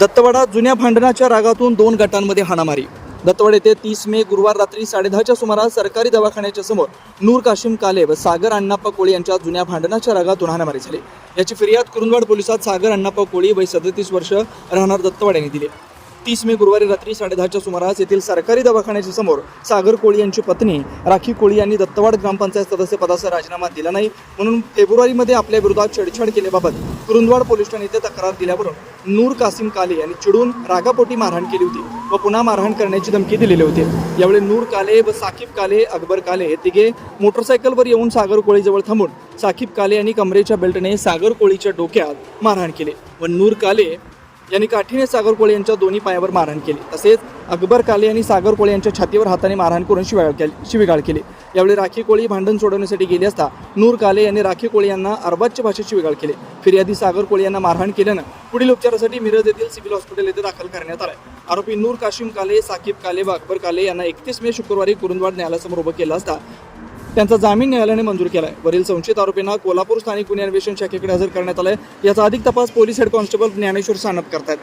दत्तवाडा जुन्या भांडणाच्या रागातून दोन गटांमध्ये हाणामारी. दत्तवाड येथे तीस मे गुरुवार रात्री साडेदहाच्या सुमारास सरकारी दवाखान्याच्या समोर नूर काशिम काले व सागर अण्णाप्पा कोळी यांच्या जुन्या भांडणाच्या रागातून हाणामारी झाली. याची फिर्याद कुरुंदवाड पोलिसात सागर अण्णाप्पा कोळी वय सदतीस वर्ष राहणार दत्तवाड यांनी दिली तीस मे गुरुवारी रात्री साडेदहाच्या सुमारास येथील सरकारी दवाखान्याच्या समोर सागर कोळी यांची पत्नी राखी कोळी यांनी दत्तवाड ग्रामपंचायत सदस्य पदाचा राजीनामा दिला नाही. म्हणून फेब्रुवारीमध्ये आपल्या विरोधात छेडछाड केल्याबाबत कुरुंदवाड पोलीस ठाणे येथे तक्रार दिल्यावरून नूर कासिम काले यांनी चिडून रागापोटी मारहाण केली होती व पुन्हा मारहाण करण्याची धमकी दिलेली होती. यावेळी नूर काले व साकीब काले अकबर काले हे तिघे मोटरसायकलवर येऊन सागर कोळीजवळ थांबून साकीब काले यांनी कमरेच्या बेल्टने सागर कोळीच्या डोक्यात मारहाण केली व नूर काले यांनी काठीने सागर कोळे यांच्या दोन्ही पायावर मारहाण केली. तसेच अकबर काले यांनी सागर कोळे यांच्या छातीवर हाताने मारहाण करून शिवागाळ केली शिवीगाळ केली. यावेळी राखी कोळी भांडण सोडवण्यासाठी गेली असता नूर काले यांनी राखी कोळी यांना अर्बाच्य भाषेत शिवीगाळ केली. फिर्यादी सागर कोळी यांना मारहाण केल्यानं पुढील उपचारासाठी मिरज येथील सिव्हिल हॉस्पिटल येथे दाखल करण्यात आलं आरोपी नूर काशिम काले साकीब काले व अकबर काले यांना एकतीस मे शुक्रवारी कुरुंदवाड न्यायालयासमोर उभं केलं असता त्यांचा जामीन न्यायालयाने मंजूर केला आहे वरील संशयित आरोपींना कोल्हापूर स्थानिक गुन्हे अन्वेषण शाखेकडे हजर करण्यात आलं आहे याचा अधिक तपास police head constable Dnyaneshwar Sanap करतात